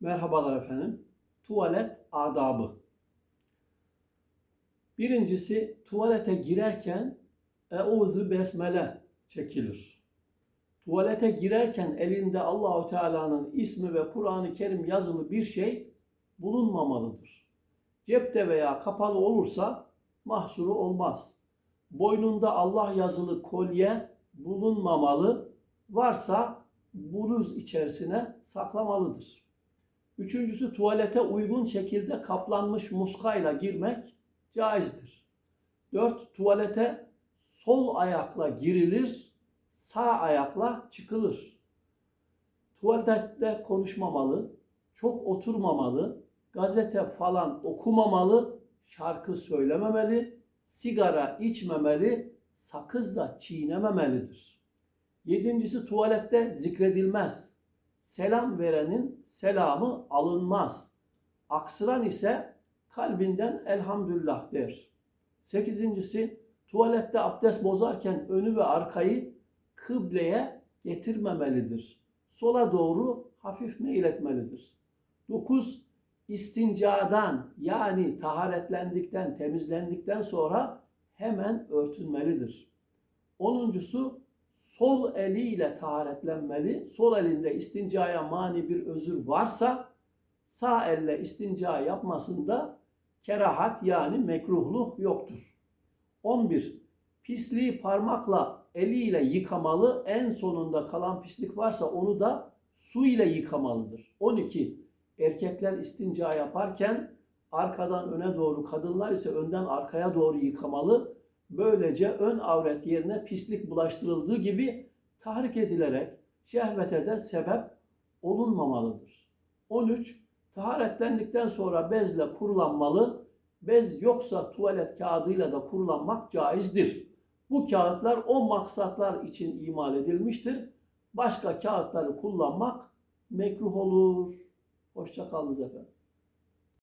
Merhabalar efendim. Tuvalet adabı. Birincisi tuvalete girerken Euzu besmele çekilir. Tuvalete girerken elinde Allahu Teala'nın ismi ve Kur'an-ı Kerim yazılı bir şey bulunmamalıdır. Cepte veya kapalı olursa mahsuru olmaz. Boynunda Allah yazılı kolye bulunmamalı. Varsa bluz içerisine saklamalıdır. Üçüncüsü tuvalete uygun şekilde kaplanmış muskayla girmek caizdir. Dört, tuvalete sol ayakla girilir, sağ ayakla çıkılır. Tuvalette konuşmamalı, çok oturmamalı, gazete falan okumamalı, şarkı söylememeli, sigara içmemeli, sakız da çiğnememelidir. Yedincisi tuvalette zikredilmez. Selam verenin selamı alınmaz. Aksıran ise kalbinden elhamdülillah der. Sekizincisi tuvalette abdest bozarken önü ve arkayı kıbleye getirmemelidir. Sola doğru hafif meyletmelidir. Dokuz istincadan yani taharetlendikten, temizlendikten sonra hemen örtünmelidir. Onuncusu sol eliyle taharetlenmeli. Sol elinde istincaya mani bir özür varsa sağ elle istinca yapmasında kerahat yani mekruhluk yoktur. 11. Pisliği parmakla eliyle yıkamalı. En sonunda kalan pislik varsa onu da su ile yıkamalıdır. 12. Erkekler istinca yaparken arkadan öne doğru, kadınlar ise önden arkaya doğru yıkamalı. Böylece ön avret yerine pislik bulaştırıldığı gibi tahrik edilerek şehvete de sebep olunmamalıdır. 13. Taharetlendikten sonra bezle kurulanmalı. Bez yoksa tuvalet kağıdıyla da kurulanmak caizdir. Bu kağıtlar o maksatlar için imal edilmiştir. Başka kağıtları kullanmak mekruh olur. Hoşça kalınız efendim.